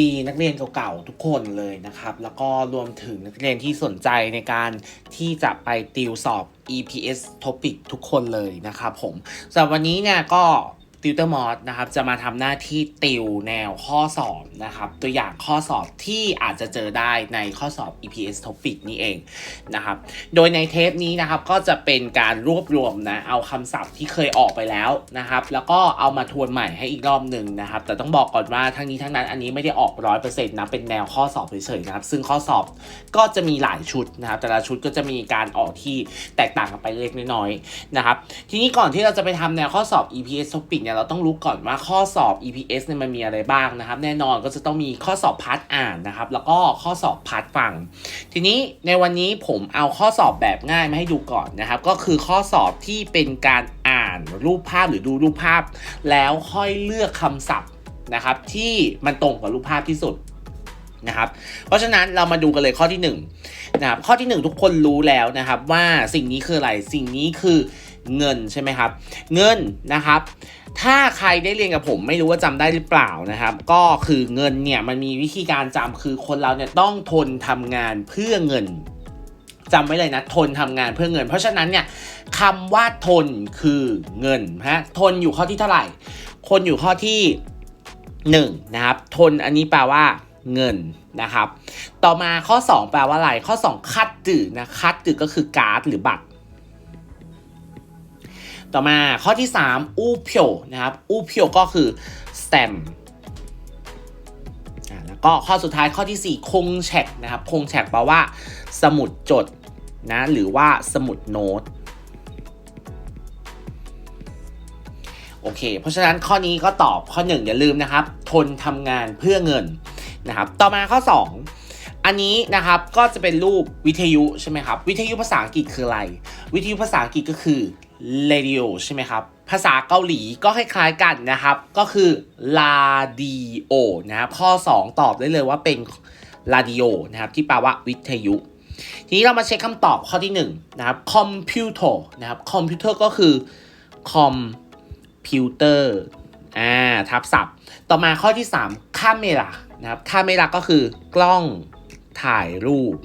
ดีนักเรียนเก่าๆทุกคนเลยนะครับ แล้วก็รวมถึงนักเรียนที่สนใจในการที่จะไปติวสอบ EPS Topic ทุกคนเลยนะครับผมสำหรับวันนี้เนี่ยก็ ติวเตอร์มอสนะครับจะมาทำหน้าที่ติวแนวข้อสอบนะครับ ตัวอย่างข้อสอบที่อาจจะเจอได้ในข้อสอบ EPS Topic นี่เองนะครับ โดยในเทปนี้นะครับก็จะเป็นการรวบรวมนะเอาคำศัพท์ที่เคยออกไปแล้วนะครับ แล้วก็เอามาทวนใหม่ให้อีกรอบหนึ่งนะครับ แต่ต้องบอกก่อนว่าทั้งนี้ทั้งนั้นอันนี้ไม่ได้ออกร้อยเปอร์เซ็นต์นะเป็นแนวข้อสอบเฉยๆนะครับ ซึ่งข้อสอบก็จะมีหลายชุดนะครับ แต่ละชุดก็จะมีการออกที่แตกต่างกันไปเล็กน้อยนะครับ ทีนี้ก่อนที่เราจะไปทำแนวข้อสอบ EPS Topic เนี่ยเราต้องรู้ก่อนว่าข้อสอบ EPS เนี่ยมันมีอะไรบ้างนะครับ แน่นอนก็จะต้องมีข้อสอบพาร์ทอ่านนะครับ แล้วก็ข้อสอบพาร์ทฟัง ทีนี้ในวันนี้ผมเอาข้อสอบแบบง่ายมาให้ดูก่อนนะครับ ก็คือข้อสอบที่เป็นการอ่านรูปภาพหรือดูรูปภาพ แล้วค่อยเลือกคำศัพท์นะครับ ที่มันตรงกับรูปภาพที่สุดนะครับ เพราะฉะนั้นเรามาดูกันเลยข้อที่1นงนะครับข้อที่ 1 ทุกคนรู้แล้วนะครับว่าสิ่งนี้คืออะไร สิ่งนี้คือเงินใช่ไหมครับ เงินนะครับ ถ้าใครได้เรียนกับผมไม่รู้ว่าจำได้หรือเปล่านะครับ ก็คือเงินเนี่ยมันมีวิธีการจำคือคนเราเนี่ยต้องทนทำงานเพื่อเงินจำไว้เลยนะทนทำงานเพื่อเงิน เพราะฉะนั้นเนี่ยคำว่าทนคือเงินฮะทนอยู่ข้อที่เท่าไหร่ คนอยู่ข้อที่1นะครับทนอันนี้แปลว่าเงินนะครับ ต่อมาข้อ 2 แปลว่าอะไรข้อ 2 คัดจืดนะคัดจืดก็คือการ์ดหรือบัตร ต่อมาข้อที่ 3 อูเพียวนะครับอูเพียวก็คือ stamp อ่าแล้วก็ข้อสุดท้ายข้อที่ 4 คงแฉกนะครับคงแฉกแปลว่า สมุดจดนะหรือว่าสมุดโน้ตโอเค เพราะฉะนั้นข้อนี้ก็ตอบข้อ 1 อย่าลืมนะครับ ทนทำงานเพื่อเงินนะครับ ต่อมาข้อ 2 อันนี้นะครับก็จะเป็นรูปวิทยุใช่ไหมครับ วิทยุภาษาอังกฤษคืออะไร วิทยุภาษาอังกฤษก็คือ radio ใช่ไหมครับ ภาษาเกาหลีก็คล้ายๆกันนะครับ ก็คือ radio นะครับ ข้อ 2 ตอบได้เลยว่าเป็น radio นะครับ ที่แปลว่าวิทยุทีนี้เรามาเช็คคำตอบข้อที่1นะครับ computer นะครับ computer ก็คือ computer อ่าทับศัพท์ ต่อมาข้อที่3 camera นะครับ camera ก็คือกล้องถ่ายรูป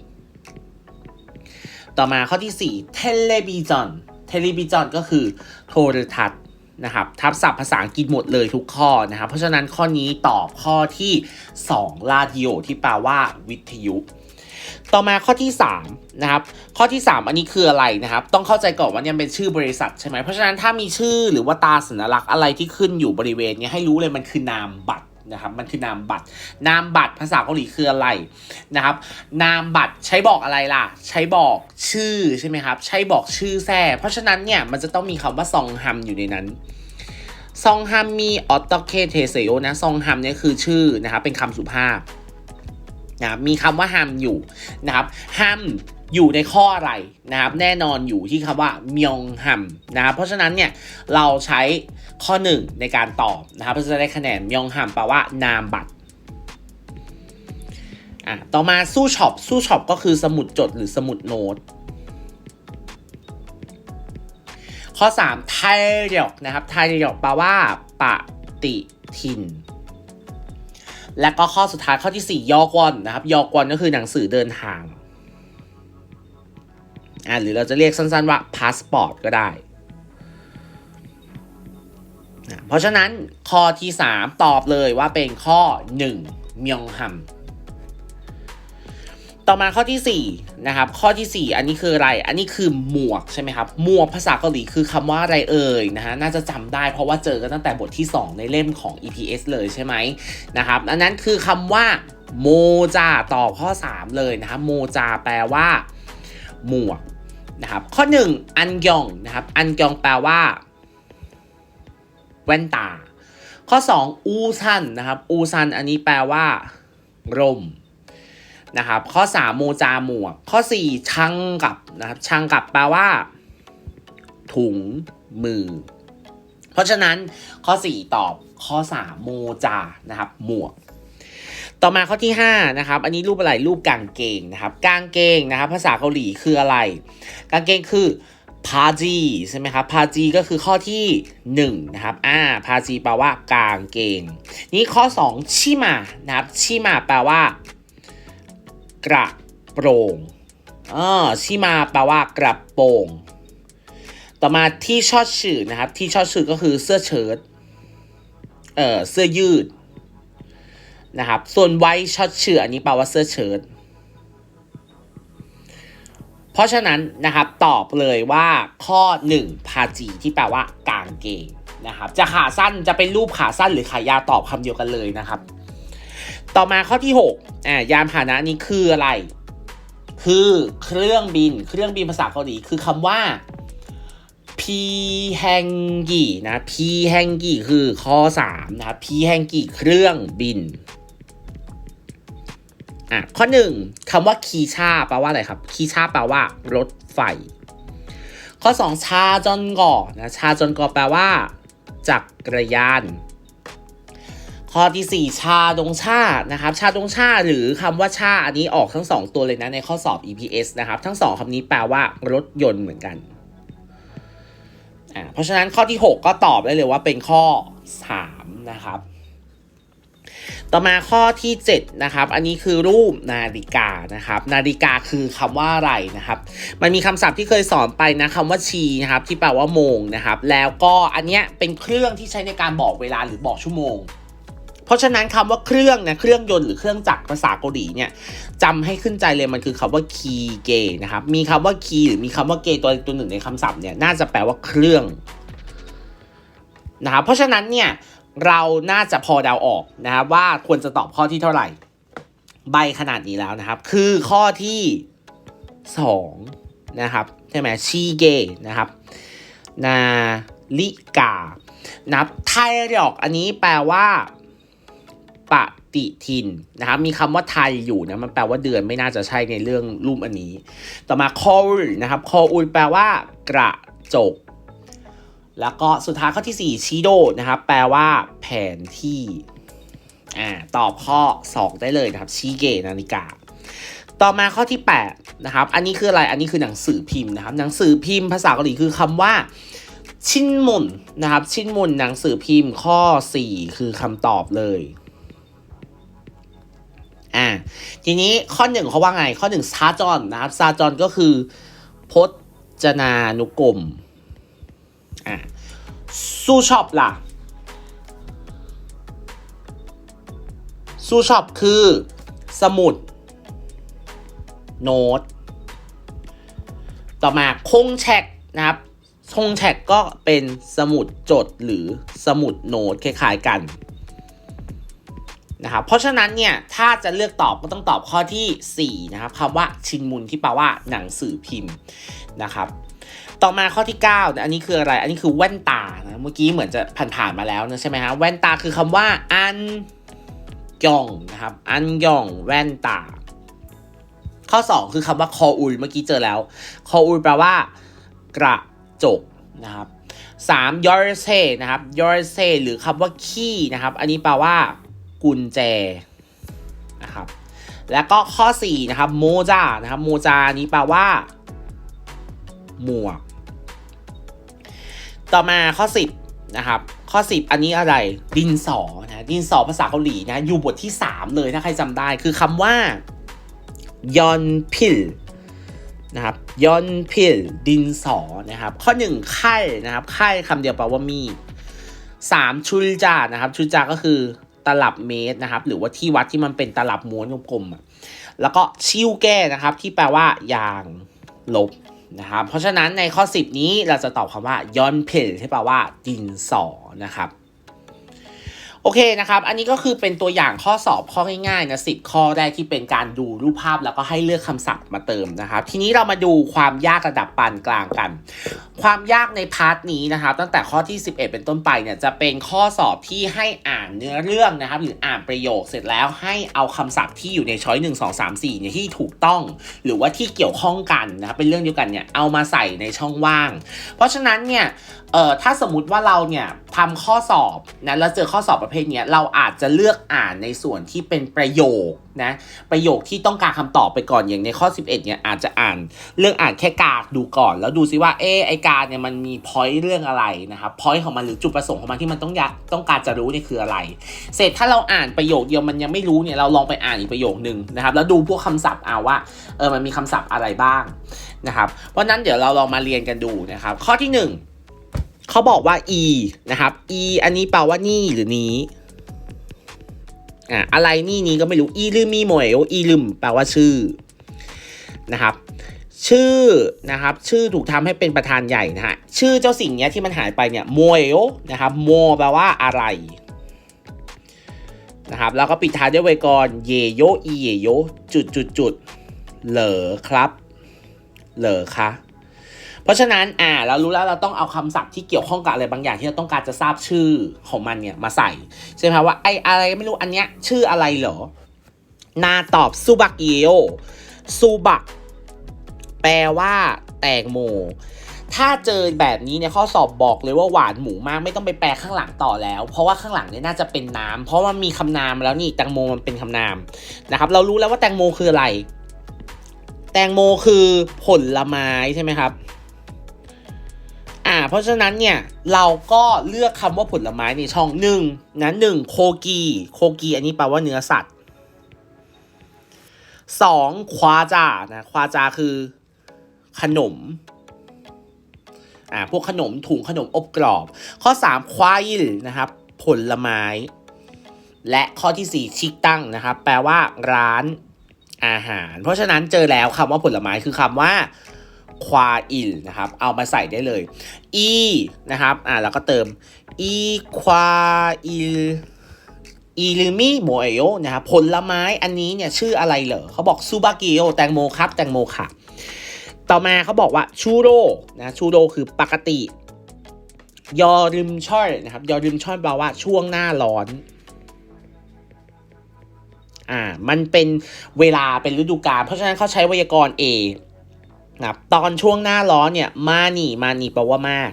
ต่อมาข้อที่4 television television ก็คือโทรทัศน์นะครับทับศัพท์ภาษาอังกฤษหมดเลยทุกข้อนะครับเพราะฉะนั้นข้อนี้ตอบข้อที่2 radio ที่แปลว่าวิทยุ ต่อมาข้อที่3นะครับข้อที่ 3 อันนี้คืออะไรนะครับ ต้องเข้าใจก่อนว่าเนี่ยเป็นชื่อบริษัทใช่ไหมเพราะฉะนั้นถ้ามีชื่อหรือว่าตาสัญลักษณ์อะไรที่ขึ้นอยู่บริเวณนี้ให้รู้เลยมันคือนามบัตร นะครับมันคือนามบัตร นามบัตรภาษาเกาหลีคืออะไรนะครับ นามบัตรใช้บอกอะไรล่ะ ใช้บอกชื่อใช่ไหมครับ ใช้บอกชื่อแท้เพราะฉะนั้นเนี่ยมันจะต้องมีคำว่าซองฮัมอยู่ในนั้นซองฮัมมีออตเคเทเซโยนะซองฮัมเนี่ยคือชื่อนะครับเป็นคำสุภาพนะมีคำว่าฮัมอยู่นะครับฮัม อยู่ในข้ออะไรนะครับ แน่นอนอยู่ที่คำว่ามยองฮัมนะครับ เพราะฉะนั้นเนี่ยเราใช้ข้อ 1 ในการตอบนะครับเพื่อจะได้คะแนนมยองฮัมแปลว่านามบัตรอะต่อมาสู้ช็อปสู้ช็อปก็คือสมุดจดหรือสมุดโน้ตข้อ 3 ไทเรียกนะครับ ไทเรียกแปลว่าปฏิทิน และก็ข้อสุดท้ายข้อที่ 4 ยอกวอนนะครับ ยอกวอนก็คือหนังสือเดินทาง อ่าหรือเราจะเรียกสั้นๆว่าพาสปอร์ตก็ได้นะเพราะฉะนั้นข้อที่ 3 ตอบเลยว่าเป็นข้อ1มยองฮัมต่อมาข้อที่4นะครับข้อที่ 4 อันนี้คืออะไร อันนี้คือหมวกใช่ไหมครับหมวกภาษาเกาหลีคือคำว่าอะไรเอ่ยนะฮะน่าจะจำได้เพราะว่าเจอกันตั้งแต่บทที่ 2 ในเล่มของ EPS เลยใช่ไหมนะครับอันนั้นคือคำว่าโมจาตอบข้อ 3 เลยนะครับโมจาแปลว่า หมวก นะครับ ข้อ 1 อันยองนะครับ อันยองแปลว่า แว่นตา ข้อ 2 อูซันนะครับ อูซันอันนี้แปลว่าร่มนะครับ ข้อ 3 โมจาหมวก ข้อ 4 ชังกับนะครับชังกับแปลว่า ถุงมือ เพราะฉะนั้นข้อ 4 ตอบข้อ 3 โมจานะครับ หมวก ต่อมาข้อที่5นะครับอันนี้รูปอะไรรูปกางเกงนะครับกางเกงนะครับภาษาเกาหลีคืออะไร กางเกงคือพาจีใช่ไหมครับพาจีก็คือข้อที่1นะครับอ่าพาจีแปลว่ากางเกง นี่ข้อ 2 ชิมานะครับชิมาแปลว่า กระโปรงเออชิมาแปลว่ากระโปรง ต่อมาที่ชอดชื่อนะครับที่ชอดชื่อก็คือเสื้อเชิ้ตเอ่อเสื้อยืด นะครับ ส่วนไวช็อตเชื่ออันนี้แปลว่าเสื้อเชิ้ตเพราะฉะนั้นนะครับตอบเลยว่าข้อ 1 พาจีที่แปลว่ากางเกงนะครับจะขาสั้นจะเป็นรูปขาสั้นหรือขายาวตอบคำเดียวกันเลยนะครับ ต่อมาข้อที่6อ่ายานพาหนะนี้คืออะไร คือเครื่องบินเครื่องบินภาษาเกาหลีคือคำว่าพีแฮงกีนะพีแฮงกีคือข้อ3นะครับพีแฮงกีเครื่องบิน อะข้อหนึ่งคำว่าคีชาแปลว่าอะไรครับ คีชาแปลว่ารถไฟ ข้อสองชาจนก่อนะชาจนก่อแปลว่า จักรยาน ข้อที่สี่ชาดงชานะครับ ชาดงชาหรือคำว่าชาอันนี้ออกทั้งสองตัวเลยนะในข้อสอบ EPS นะครับ ทั้งสองคำนี้แปลว่ารถยนต์เหมือนกันอ่าเพราะฉะนั้นข้อที่ 6 ก็ตอบได้เลยว่าเป็นข้อ 3 นะครับ ต่อมาข้อที่ 7 นะครับ อันนี้คือรูปนาฬิกานะครับ นาฬิกาคือคำว่าอะไรนะครับ มันมีคำศัพท์ที่เคยสอนไปนะคำว่าชีนะครับที่แปลว่าโมงนะครับ แล้วก็อันเนี้ยเป็นเครื่องที่ใช้ในการบอกเวลาหรือบอกชั่วโมงเพราะฉะนั้นคำว่าเครื่องนะเครื่องยนต์หรือเครื่องจักรภาษาเกาหลีเนี่ยจำให้ขึ้นใจเลยมันคือคำว่าคีเกนะครับมีคำว่าคีหรือมีคำว่าเกตัวตัวหนึ่งในคำศัพท์เนี่ยน่าจะแปลว่าเครื่องนะครับเพราะฉะนั้นเนี่ย เราน่าจะพอเดาออกนะครับว่าควรจะตอบข้อที่เท่าไหร่ ใบขนาดนี้แล้วนะครับ คือข้อที่สองนะครับ ใช่ไหมชีเกนะครับ นาฬิกา นับไทยอกอันนี้แปลว่าปฏิทินนะครับมีคำว่าไทยอยู่นะมันแปลว่าเดือนไม่น่าจะใช่ในเรื่องรูปอันนี้ ต่อมาคอลนะครับคอลแปลว่ากระจก แล้วก็สุดท้ายข้อที่ 4 ชิโดนะครับ แปลว่าแผนที่อ่าตอบข้อ 2 ได้เลยนะครับชีเกนาฬิกา ต่อมาข้อที่ 8 นะครับ อันนี้คืออะไร อันนี้คือหนังสือพิมพ์นะครับ หนังสือพิมพ์ภาษาเกาหลีคือคำว่า ชินมุนนะครับ ชินมุนหนังสือพิมพ์ข้อ 4 คือคำตอบเลยอ่าทีนี้ข้อหนึ่งเขาว่าไง ข้อหนึ่งซาจอนนะครับซาจอนก็คือพจนานุกรม อ่าสู้ช็อปล่ะสู้ช็อปคือ สมุด โน้ต ต่อมาคงแชกนะครับคงแชกก็เป็นสมุดจดหรือสมุดโน้ตคล้ายๆกันนะครับเพราะฉะนั้นเนี่ย ถ้าจะเลือกตอบก็ต้องตอบข้อที่ 4 นะครับคำว่าชินมุนที่แปลว่าหนังสือพิมพ์นะครับ ต่อมาข้อที่9นะอันนี้คืออะไร อันนี้คือแว่นตานะเมื่อกี้เหมือนจะผ่านๆมาแล้วนะใช่ไหมฮะแว่นตาคือคำว่าอันยองนะครับ อันยองแว่นตา ข้อ 2 คือคำว่าคออุลเมื่อกี้เจอแล้ว คออุลแปลว่า กระจกนะครับ3ยอร์เซนะครับยอร์เซหรือคำว่าขี้นะครับ อันนี้แปลว่า กุญแจนะครับ แล้วก็ข้อ 4 นะครับโมจานะครับโมจานี้แปลว่า หมวก ต่อมาข้อ 10 นะครับ ข้อ 10 อันนี้อะไร ดินสอนะดินสอภาษาเกาหลีนะ อยู่บทที่ 3 เลยถ้าใครจำได้คือคำว่ายอนพิลนะครับยอนพิลดินสอนะครับ ข้อ 1 ไข่นะครับ ไข่คำเดียวแปลว่ามีดสามชุลจานะครับ ชุลจาก็คือตลับเมตรนะครับ หรือว่าที่วัดที่มันเป็นตลับม้วนกลมๆแล้วก็ชิวแก้นะครับ ที่แปลว่ายางลบ นะครับเพราะฉะนั้นในข้อ 10 นี้เราจะตอบคำว่าย้อนเพลใช่ป่าว่าดินสอนะครับ โอเคนะครับ อันนี้ก็คือเป็นตัวอย่างข้อสอบข้อง่ายๆนะสิข้อแรกที่เป็นการดูรูปภาพแล้วก็ให้เลือกคำศัพท์มาเติมนะครับ ทีนี้เรามาดูความยากระดับปานกลางกัน ความยากในพาร์ทนี้นะครับ ตั้งแต่ข้อที่ 11 เป็นต้นไปเนี่ยจะเป็นข้อสอบที่ให้อ่านเนื้อเรื่องนะครับ หรืออ่านประโยคเสร็จแล้วให้เอาคำศัพท์ที่อยู่ในช้อย1 2 3 4เนี่ยที่ถูกต้อง หรือว่าที่เกี่ยวข้องกันนะครับเป็นเรื่องเดียวกันเนี่ยเอามาใส่ในช่องว่าง เพราะฉะนั้นเนี่ยเอ่อถ้าสมมติว่าเราเนี่ยทำข้อสอบนะแล้วเจอข้อสอบประเภทเนี้ยเราอาจจะเลือกอ่านในส่วนที่เป็นประโยคนะประโยคที่ต้องการคำตอบไปก่อนอย่างในข้อ 11เนี่ยอาจจะอ่านเรื่องอ่านแค่กาดูก่อน แล้วดูซิว่าเออไอการเนี่ยมันมีพอยต์เรื่องอะไรนะครับพอยต์ของมันหรือจุดประสงค์ของมันที่มันต้องอยากต้องการจะรู้เนี่ยคืออะไร เสร็จถ้าเราอ่านประโยคเดียวมันยังไม่รู้เนี่ยเราลองไปอ่านอีกประโยคนึงนะครับแล้วดูพวกคำศัพท์เอาว่าเออมันมีคำศัพท์อะไรบ้างนะครับเพราะนั้นเดี๋ยวเราลองมาเรียนกันดูนะครับข้อที่หนึ่ง เขาบอกว่า e นะครับ e อันนี้แปลว่านี่หรือนี้อะอะไรนี่นี้ก็ไม่รู้ e ลืมมีโมเอล e ลืมแปลว่าชื่อนะครับ ชื่อนะครับ ชื่อถูกทำให้เป็นประธานใหญ่นะฮะชื่อเจ้าสิ่งเนี้ยที่มันหายไปเนี่ยโมเอลนะครับโมแปลว่าอะไรนะครับแล้วก็ปิดท้ายด้วยไวยกรณ์เยโยอีเยโยจุดจุดจุดเหลอครับ เหลอคะ เพราะฉะนั้นอ่าเรารู้แล้วเราต้องเอาคำศัพท์ที่เกี่ยวข้องกับอะไรบางอย่างที่เราต้องการจะทราบชื่อของมันเนี่ยมาใส่ใช่ไหมว่าไอ้อะไรไม่รู้อันเนี้ยชื่ออะไรเหรอนาตอบซูบักเอโยซูบักแปลว่าแตงโมถ้าเจอแบบนี้เนี่ยข้อสอบบอกเลยว่าหวานหมูมากไม่ต้องไปแปลข้างหลังต่อแล้ว เพราะว่าข้างหลังเนี่ยน่าจะเป็นน้ำเพราะว่ามีคำนามแล้วนี่แตงโมมันเป็นคำนามนะครับ เรารู้แล้วว่าแตงโมคืออะไร แตงโมคือผลไม้ใช่ไหมครับ เพราะฉะนั้นเนี่ยเราก็เลือกคำว่าผลไม้ในช่องหนึ่งนะหนึ่งโคกีโคกีอันนี้แปลว่าเนื้อสัตว์สองควาจานะควาจาคือขนมอ่าพวกขนมถุงขนมอบกรอบ ข้อ 3 ควายลนะครับผลไม้ และข้อที่ 4 ชิกตั้งนะครับแปลว่าร้านอาหาร เพราะฉะนั้นเจอแล้วคำว่าผลไม้คือคำว่า ควาอิลนะครับเอามาใส่ได้เลย e นะครับอ่าแล้วก็เติม e ควาอิลอีลิมิโมเอโยนะครับผลไม้อันนี้เนี่ยชื่ออะไรเหรอเขาบอกซูบากิโอแตงโมครับแตงโมค่ะ ต่อมาเขาบอกว่าชูโรนะชูโรคือปกติ ยอริมช่อยนะครับยอริมช่อยแปลว่าช่วงหน้าร้อนอ่ามันเป็นเวลาเป็นฤดูกาลเพราะฉะนั้นเขาใช้ไวยากรณ์ A นะตอนช่วงหน้าร้อนเนี่ยมานี่มานี่แปลว่ามาก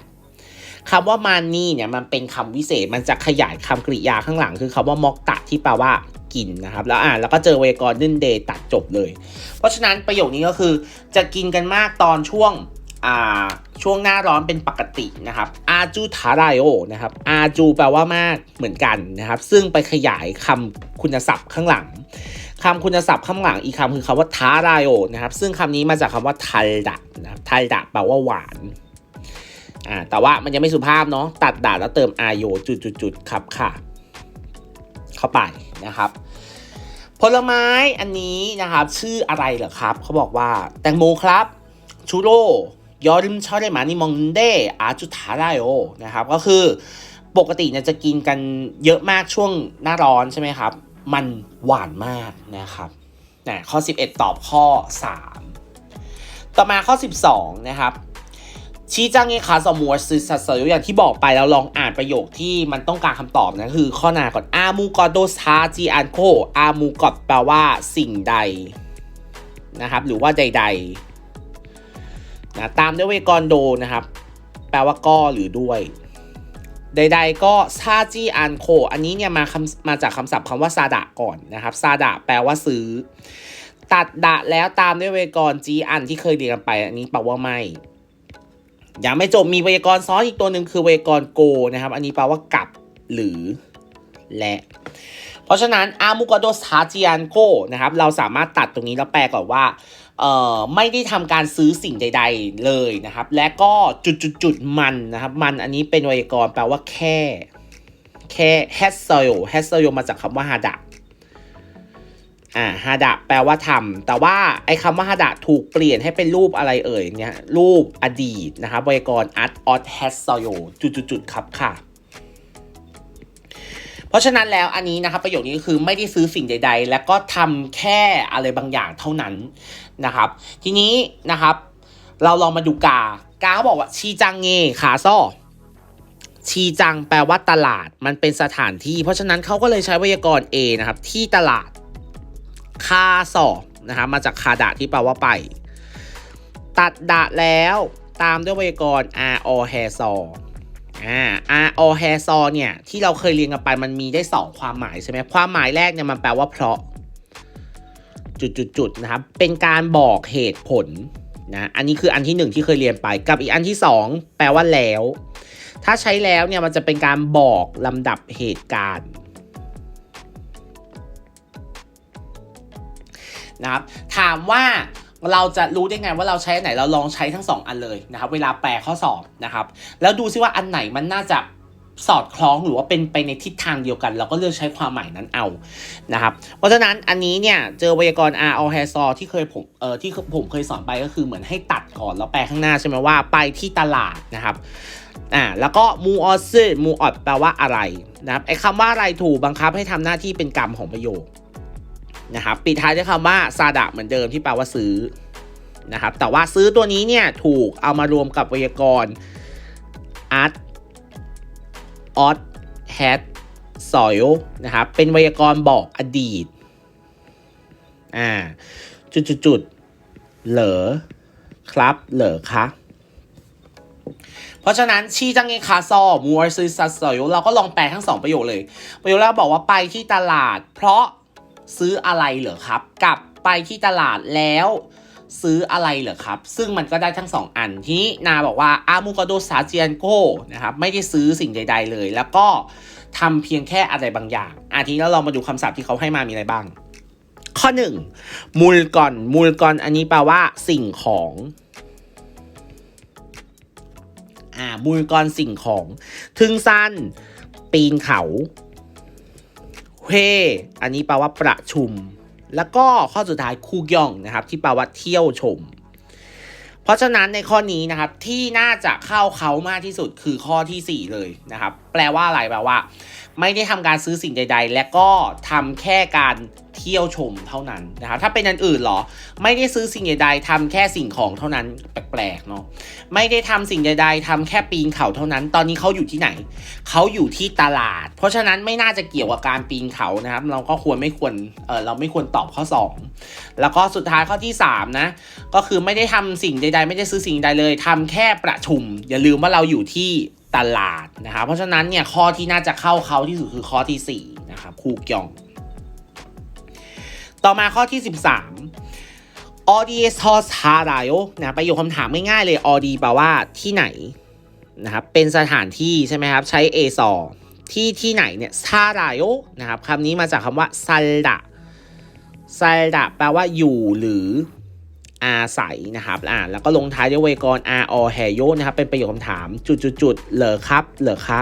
คำว่ามานี่เนี่ยมันเป็นคำวิเศษมันจะขยายคำกริยาข้างหลัง คือคำว่ามอกตะที่แปลว่ากินนะครับแล้วอ่านแล้วก็เจอไวยากรณ์นึ่นเดตัดจบเลย เพราะฉะนั้นประโยคนี้ก็คือจะกินกันมากตอนช่วงอ่าช่วงหน้าร้อนเป็นปกตินะครับอาจูทาราโอนะครับอาจูแปลว่ามากเหมือนกันนะครับ ซึ่งไปขยายคำคุณศัพท์ข้างหลัง คำคุณศัพท์ข้างหลังอีกคำคือคำว่าทารายโอนะครับ ซึ่งคำนี้มาจากคำว่าทัลดะนะครับทัลดะแปลว่าหวานอ่าแต่ว่ามันยังไม่สุภาพเนาะตัดดาแล้วเติมอาโยจุดๆๆครับค่ะ เข้าไปนะครับ ผลไม้อันนี้นะครับ ชื่ออะไรเหรอครับ เขาบอกว่าแตงโมครับชูโรยอริมชอได้มานี่มองเดอาจุทาไดโอนะครับ ก็คือปกติเนี่ยจะกินกันเยอะมากช่วงหน้าร้อนใช่ไหมครับ มันหวานมากนะครับนะข้อ 11 ตอบข้อ 3 ต่อมาข้อ 12 นะครับชี้จังเงคาสมัวซึสัสยอย่างที่บอกไปแล้วลองอ่านประโยคที่มันต้องการคำตอบนะคือข้อหน้าก่อนอามูกอโดซาจีอันโคอามูกอดแปลว่าสิ่งใดนะครับ หรือว่าใดๆนะตามด้วยเวกรโดนะครับ แปลว่าก็หรือด้วย ใดๆก็ซาจีอันโค อันนี้เนี่ยมาคำมาจากคำศัพท์คำว่าซาดะก่อนนะครับซาดะแปลว่าซื้อ ตัดดะแล้วตามด้วยเวกรจีอันที่เคยเรียนกันไป อันนี้แปลว่าไม่ยังไม่จบมีไวยากรณ์ซ้อนอีกตัวหนึ่งคือไวยากรณ์โกนะครับ อันนี้แปลว่ากับหรือและ เพราะฉะนั้นอามุกโดสาจิอันโกนะครับ เราสามารถตัดตรงนี้แล้วแปลก่อนว่า ไม่ได้ทำการซื้อสิ่งใด ๆเลยนะครับ และก็จุดๆมันนะครับ มันอันนี้เป็นไวยากรณ์แปลว่าแค่ แค่แฮสโซโยแฮสโซโยมาจากคำว่าฮาดะอ่าฮาดะแปลว่าทำแต่ว่าไอ้คำว่าฮาดะถูกเปลี่ยนให้เป็นรูปอะไรเอ่ยเนี่ยรูปอดีตนะครับไวยากรณ์อัตออทแฮสโซโยจุดๆๆครับค่ะ ราะฉะนั้นแล้วอันนี้นะครับประโยคนี้ก็คือไม่ได้ซื้อสิ่งใด ๆ แล้วก็ทำแค่อะไรบางอย่างเท่านั้นนะครับ ทีนี้นะครับ เราลองมาดูกากาเขาบอกว่าชีจังเงขาซ่อชีจังแปลว่าตลาดมันเป็นสถานที่ เพราะฉะนั้นเขาก็เลยใช้ไวยากรณ์ A นะครับ ที่ตลาดคาสอนะครับมาจากคาดะที่แปลว่าไป ตัดดะแล้วตามด้วยไวยากรณ์ r o h a s o อ่า r o h a i r s o เนี่ย ที่เราเคยเรียนกันไปมันมีได้ 2 ความหมายใช่ไหมความหมายแรกเนี่ยมันแปลว่าเพราะ จุดๆๆนะครับ เป็นการบอกเหตุผลนะอันนี้คืออันที่หนึ่งที่เคยเรียนไปกับอีกอันที่สองแปลว่าแล้ว ถ้าใช้แล้วเนี่ยมันจะเป็นการบอกลำดับเหตุการณ์นะครับถามว่า เราจะรู้ได้ไงว่าเราใช้อันไหนเราลองใช้ทั้งสองอันเลยนะครับ เวลาแปลข้อสอบนะครับ แล้วดูซิว่าอันไหนมันน่าจะสอดคล้องหรือว่าเป็นไปในทิศทางเดียวกัน เราก็เลือกใช้ความหมายนั้นเอานะครับ เพราะฉะนั้นอันนี้เนี่ยเจอไวยากรณ์ R o h a s o ที่เคยผมเออที่ผมเคยสอนไปก็คือเหมือนให้ตัดก่อนแล้วแปลข้างหน้าใช่ไหมว่าไปที่ตลาดนะครับอ่าแล้วก็ มูออซมูออดแปลว่าอะไรนะครับไอ้คำว่าอะไรถูกบังคับให้ทำหน้าที่เป็นกรรมของประโยค นะครับปิดท้ายด้วยคำว่าซาดะเหมือนเดิมที่แปลว่าซื้อนะครับแต่ว่าซื้อตัวนี้เนี่ยถูกเอามารวมกับไวยากรณ์ art odd had soil นะครับเป็นไวยากรณ์บอกอดีตอ่าจุดจุดจุดเหลอครับเหลอคะเพราะฉะนั้นชีจังเงคาซอมัวซื้อซัสซอยเราก็ลองแปลทั้งสองประโยคเลย ประโยคแรกบอกว่าไปที่ตลาด เพราะ ซื้ออะไรเหรอครับกับไปที่ตลาดแล้วซื้ออะไรเหรอครับ ซึ่งมันก็ได้ทั้งสองอัน ที่นาบอกว่าอามูกโดซาเจียนโกนะครับ ไม่ได้ซื้อสิ่งใด ๆ เลย แล้วก็ทำเพียงแค่อะไรบางอย่าง อาทีนี้แล้วเรามาดูคำศัพท์ที่เขาให้มามีอะไรบ้าง ข้อหนึ่งมูลก่อน มูลก่อน อันนี้แปลว่า สิ่งของอ่ามูลก่อนสิ่งของ ทึงสั้น ปีนเขา เฮอันนี้แปลว่าประชุม แล้วก็ข้อสุดท้ายคูยองนะครับ ที่แปลว่าเที่ยวชม เพราะฉะนั้นในข้อนี้นะครับที่น่าจะเข้าเขามากที่สุดคือข้อทีสี่4 เลยนะครับ แปลว่าอะไรแปลว่า ไม่ได้ทำการซื้อสิ่งใด ๆ และก็ทำแค่การเที่ยวชมเท่านั้นนะครับถ้าเป็นอันอื่นเหรอ ไม่ได้ซื้อสิ่งใดๆทำแค่สิ่งของเท่านั้นแปลกๆเนาะไม่ได้ทำสิ่งใดๆทำแค่ปีนเขาเท่านั้น ตอนนี้เขาอยู่ที่ไหนเขาอยู่ที่ตลาด เพราะฉะนั้นไม่น่าจะเกี่ยวกับการปีนเขานะครับ เราก็ควรไม่ควรเออเราไม่ควรตอบข้อ 2 แล้วก็สุดท้ายข้อที่3นะก็คือไม่ได้ทำสิ่งใด ๆ ไม่ได้ซื้อสิ่งใดเลยทำแค่ประชุม อย่าลืมว่าเราอยู่ที่ ตลาดนะครับเพราะฉะนั้นเนี่ยข้อที่น่าจะเข้าเขาที่สุดคือข้อที่4นะครับคูกยอง ต่อมาข้อที่ 13ออดีซอสฮาราโยนะประโยคคำถามง่ายๆเลยออดีแปลว่าที่ไหนนะครับเป็นสถานที่ใช่ไหมครับใช้เอซอที่ที่ไหนเนี่ยซาราโยนะครับคำนี้มาจากคำว่าซัลดะซัลดะแปลว่าอยู่หรือ อาศัยนะครับอ่าแล้วก็ลงท้ายด้วยไวยากรณ์ r or h a y o นะครับ เป็นประโยคคำถามจุดๆๆเหรอครับ เหรอคะ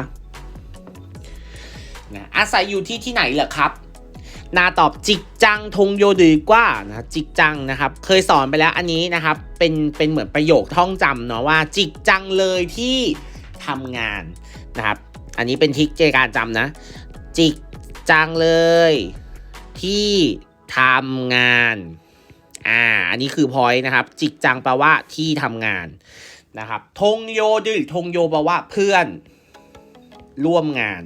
นะอาศัยอยู่ที่ที่ไหนเหรอครับนาตอบจิกจังทงโยดีกว่านะจิกจังนะครับ เคยสอนไปแล้วอันนี้นะครับ เป็นเป็นเหมือนประโยคท่องจำเนาะว่า จิกจังเลยที่ทำงานนะครับ อันนี้เป็นทิกเจการจำนะ จิกจังเลยที่ทำงาน อ่า อันนี้คือพอยต์นะครับ จิกจังแปลว่าที่ทำงานนะครับ ทงโยดืทงโยแปลว่าเพื่อน ร่วมงาน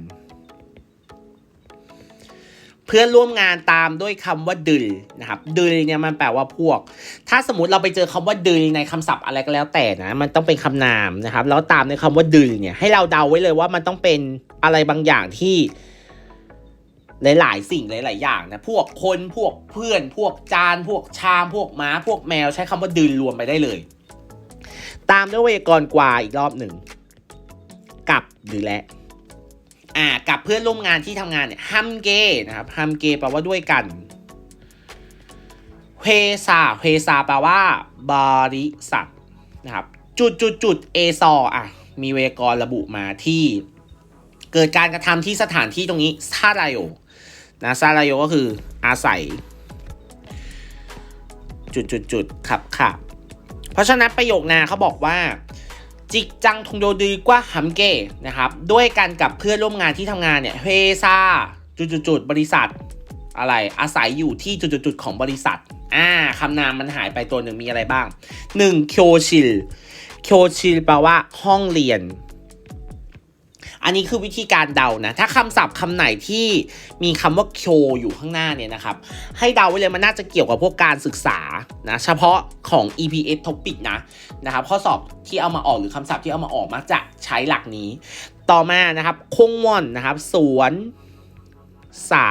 เพื่อนร่วมงานตามด้วยคำว่าดึลนะครับ ดึลเนี่ยมันแปลว่าพวก ถ้าสมมติเราไปเจอคำว่าดึลในคำศัพท์อะไรก็แล้วแต่นะ มันต้องเป็นคำนามนะครับ แล้วตามในคำว่าดึลเนี่ยให้เราเดาไว้เลยว่ามันต้องเป็นอะไรบางอย่างที่ หลาย ๆ สิ่งหลาย ๆ อย่างนะ พวกคนพวกเพื่อน พวกจาน พวกชาม พวกม้า พวกแมวใช้คำว่าดึลรวมไปได้เลย ตามด้วยไวกรกว่าอีกรอบหนึ่งกับหรือและอ่ากับเพื่อนร่วมงานที่ทำงานเนี่ยฮัมเกนะครับฮัมเกแปลว่าด้วยกันเฮซาเฮซาแปลว่าบริษัทนะครับจุดจุดจุดเอซออะมีไวกรระบุมาที่เกิดการกระทำที่สถานที่ตรงนี้ซาไดโอ นะซาไดโอก็คืออาศัย จุดจุดจุดครับค่ะเพราะฉะนั้นประโยคนาเขาบอกว่า จิกจังทงโยดีกว่าฮัมเกนะครับ ด้วยกันกับเพื่อนร่วมงานที่ทำงานเนี่ยเฮซาจุดจุดจุดบริษัทอะไรอาศัยอยู่ที่จุดจุดจุดของบริษัทอ่าคำนามมันหายไปตัวหนึ่งมีอะไรบ้าง 1. โคชิลโคชิลแปลว่าห้องเรียน อันนี้คือวิธีการเดานะ ถ้าคำศัพท์คำไหนที่มีคำว่าโคอยู่ข้างหน้าเนี่ยนะครับ ให้เดาไว้เลยมันน่าจะเกี่ยวกับพวกการศึกษานะ เฉพาะของ EPS topic นะนะครับ ข้อสอบที่เอามาออกหรือคำศัพท์ที่เอามาออกมักจะใช้หลักนี้ ต่อมานะครับคงม่อนนะครับ สวน สา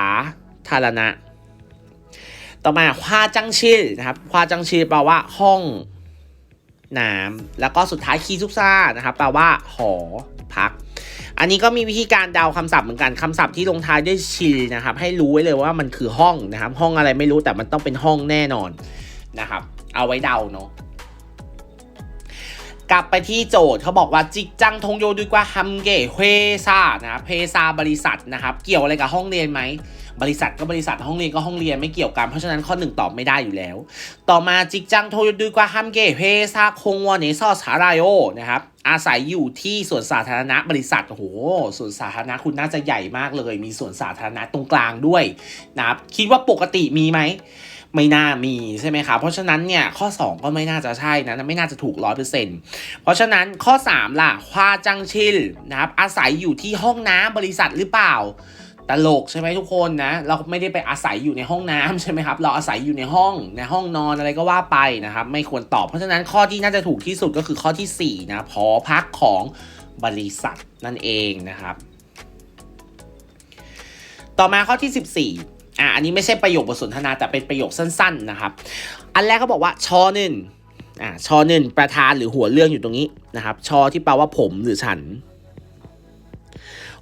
ธารณะ ต่อมาควาจังชิลนะครับควาจังชิลแปลว่าห้อง น้ำแล้วก็สุดท้ายคีซุกซ่านะครับแปลว่าหอพัก อันนี้ก็มีวิธีการเดาคำศัพท์เหมือนกันคำศัพท์ที่ลงท้ายด้วยชิลนะครับ ให้รู้ไว้เลยว่ามันคือห้องนะครับ ห้องอะไรไม่รู้แต่มันต้องเป็นห้องแน่นอนนะครับ เอาไว้เดาเนาะกลับไปที่โจทย์เขาบอกว่าจิกจังทงโยดูกว่าฮัมเกเฮซานะครับเพซาบริษัทนะครับ เกี่ยวอะไรกับห้องเรียนไหม บริษัทก็บริษัทห้องเรียนก็ห้องเรียนไม่เกี่ยวกันเพราะฉะนั้นข้อหนึ่งตอบไม่ได้อยู่แล้ว ต่อมาจิกจังโทยดูกว่าฮัมเกเพซาคงวอนเนซอสาราโยนะครับอาศัยอยู่ที่สวนสาธารณะบริษัทโอ้โหสวนสาธารณะคุณน่าจะใหญ่มากเลย มีสวนสาธารณะตรงกลางด้วยนะครับคิดว่าปกติมีไหมไม่น่ามีใช่ไหมครับ เพราะฉะนั้นเนี่ยข้อ 2 ก็ไม่น่าจะใช่นะไม่น่าจะถูกร้อยเปอร์เซ็นต์เพราะฉะนั้นข้อ 3 ล่ะควาจังชิลนะครับอาศัยอยู่ที่ห้องน้ำบริษัทหรือเปล่า ตลกใช่ไหมทุกคนนะ เราไม่ได้ไปอาศัยอยู่ในห้องน้ำใช่ไหมครับ เราอาศัยอยู่ในห้องในห้องนอนอะไรก็ว่าไปนะครับ ไม่ควรตอบเพราะฉะนั้นข้อที่น่าจะถูกที่สุดก็คือข้อทีสี่4นะพอพักของบริษัทนั่นเองนะครับ ต่อมาข้อที่ 14อะอันนี้ไม่ใช่ประโยคบทสนทนาแต่เป็นประโยคสั้น ๆนะครับ อันแรกเขาบอกว่าชอหนึ่งอ่าชอหนึ่งประธานหรือหัวเรื่องอยู่ตรงนี้นะครับ ชอที่แปลว่าผมหรือฉัน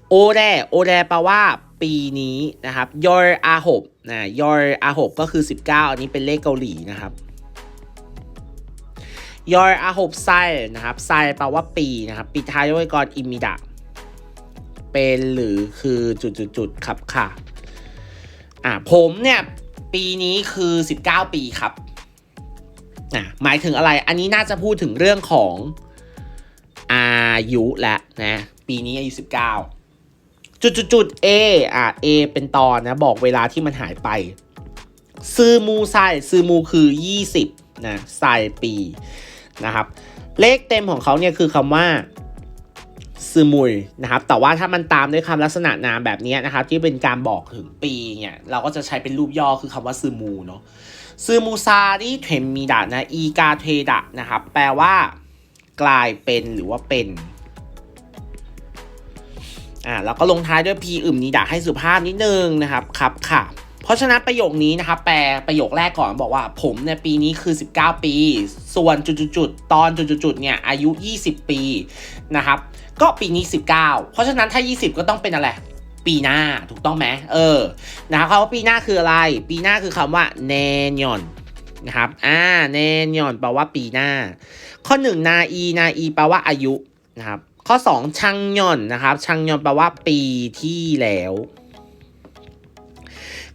โอแรโอแรแปลว่าปีนี้นะครับยอร์อาหบนะยอร์อาหบก็คือ 19 อันนี้เป็นเลขเกาหลีนะครับยอร์อาหบไซนะครับไซแปลว่าปีนะครับปิดท้ายด้วยกรอิมิดะเป็นหรือคือจุดๆๆครับค่ะอ่าผมเนี่ยปีนี้คือ 19 ปีครับอะหมายถึงอะไรอันนี้น่าจะพูดถึงเรื่องของอายุและนะปีนี้อายุ 19 จุดจุดจุด A อะ A เป็นตอนนะบอกเวลาที่มันหายไป ซื้อมูไซซื้อมูคือ 20นะไซปีนะครับ เลขเต็มของเขาเนี่ยคือคำว่าซึมุยนะครับ แต่ว่าถ้ามันตามด้วยคำลักษณะนามแบบนี้นะครับ ที่เป็นการบอกถึงปีเนี่ยเราก็จะใช้เป็นรูปย่อคือคำว่าซึมูเนาะซึมูซาริเทมมีดะนะอีกาเทดะนะครับ แปลว่ากลายเป็นหรือว่าเป็น อ่าแล้วก็ลงท้ายด้วย p อึมนิดะให้สุภาพนิดนึงนะครับครับค่ะ เพราะฉะนั้นประโยคนี้นะครับแปลประโยคแรกก่อนบอกว่า ผมเนี่ยปีนี้คือ 19 ปี ส่วนจุดๆตอนจุดๆเนี่ยอายุ 20 ปีนะครับก็ปีนี้ 19 เพราะฉะนั้นถ้า 20 ก็ต้องเป็นอะไรปีหน้าถูกต้องไหมเออนะครับคำว่าปีหน้าคืออะไร ปีหน้าคือคำว่าเนยอนนะครับอ่าเนยอนแปลว่าปีหน้า ข้อ1นาอีนาอีแปลว่าอายุนะครับ ข้อ 2 ชังยอนนะครับชังยอนแปลว่าปีที่แล้ว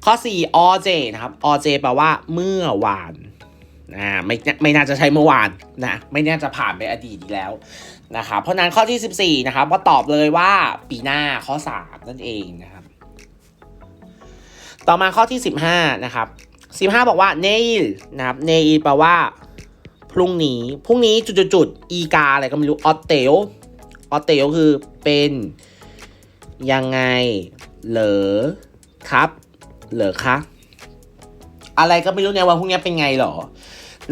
ข้อ 4 อเจนะครับอเจแปลว่าเมื่อวานอ่าไม่ไม่น่าจะใช้เมื่อวานนะไม่น่าจะผ่านไปอดีตอีกแล้วนะครับเพราะนั้นข้อที่ 14นะครับก็ตอบเลยว่าปีหน้าข้อ 3 นั่นเองนะครับ ต่อมาข้อที่ 15นะครับ15 บอกว่า nail นะครับ nail แปลว่า พรุ่งนี้พรุ่งนี้จุดๆๆอีกาอะไรก็ไม่รู้ออเตล ออเตลคือเป็นยังไงเหรอครับ เหรอคะอะไรก็ไม่รู้เนี่ยว่าพรุ่งนี้เป็นไงหรอ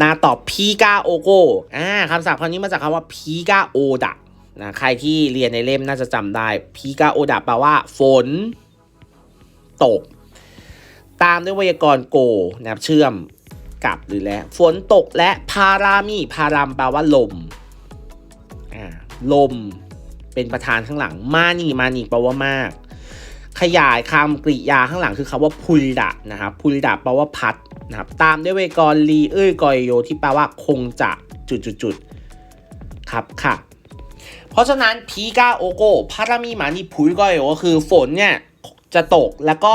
นาตอบพีกาโอโกอ่าคำศัพท์คำนี้มาจากคำว่าพีกาโอดะนะใครที่เรียนในเล่มน่าจะจำได้พีกาโอดะแปลว่า ฝน ตก ตามด้วยไวยากรณ์โกนะครับเชื่อมกับหรือและ ฝนตกและพารามีพารามแปลว่าลมอ่าลม เป็นประธานข้างหลัง มานี่มานี่แปลว่ามาก ขยายคำกริยาข้างหลังคือคำว่าพุลดะนะครับพุลดะแปลว่าพัดนะครับตามด้วยไวยากรณ์ลีเอ้ยกอยโยที่แปลว่าคงจะจุดจุดจุดๆครับค่ะ เพราะฉะนั้นพีกาโอโกพารามีมานี่พุลกอยโยก็คือฝนเนี่ยจะตกแล้วก็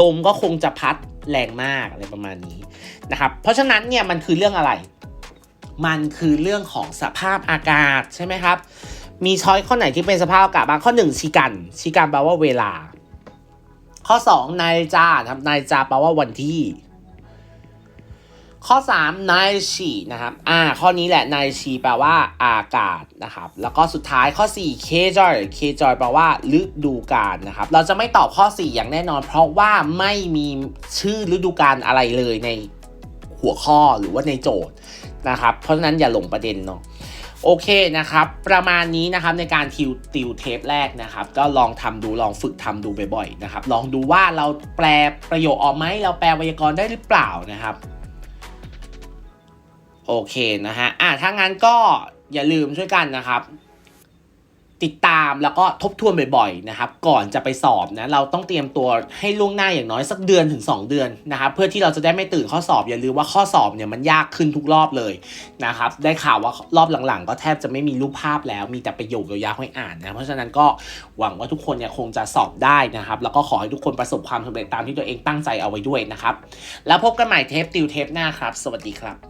ลมก็คงจะพัดแรงมากอะไรประมาณนี้นะครับ เพราะฉะนั้นเนี่ยมันคือเรื่องอะไร มันคือเรื่องของสภาพอากาศใช่ไหมครับ มีช้อยข้อไหนที่เป็นสภาพอากาศบ้างข้อหนึ่งชิกัน ชิกันแปลว่าเวลา ข้อสองนายจาครับนายจาแปลว่าวันที่ ข้อ3 n i c h i นะครับอ่าข้อนี้แหละ n i c h i แปลว่าอากาศนะครับ แล้วก็สุดท้ายข้อ4 k j o y k j o y แปลว่าฤดูกาลนะครับ เราจะไม่ตอบข้อ 4 อย่างแน่นอน เพราะว่าไม่มีชื่อฤดูกาลอะไรเลยในหัวข้อหรือว่าในโจทย์นะครับ เพราะฉะนั้นอย่าหลงประเด็นเนาะ โอเคนะครับ ประมาณนี้นะครับในการทิวติวเทปแรกนะครับ ก็ลองทำดูลองฝึกทำดูบ่อยๆนะครับ ลองดูว่าเราแปลประโยคออกไหมเราแปลไวยากรณ์ได้หรือเปล่านะครับ โอเคนะฮะอะถ้างั้นก็อย่าลืมช่วยกันนะครับ ติดตามแล้วก็ทบทวนบ่อยๆนะครับก่อนจะไปสอบนะเราต้องเตรียมตัวให้ล่วงหน้าอย่างน้อยสักเดือนถึง 2 เดือนนะครับเพื่อที่เราจะได้ไม่ตื่นข้อสอบอย่าลืมว่าข้อสอบเนี่ยมันยากขึ้นทุกรอบเลยนะครับได้ข่าวว่ารอบหลังๆ ก็แทบจะไม่มีรูปภาพแล้วมีแต่ประโยคยาวๆให้อ่านนะเพราะฉะนั้นก็หวังว่าทุกคนเนี่ยคงจะสอบได้นะครับแล้วก็ขอให้ทุกคนประสบความสำเร็จตามที่ตัวเองตั้งใจเอาไว้ด้วยนะครับแล้วพบกันใหม่เทปติวเทปหน้าครับ สวัสดีครับ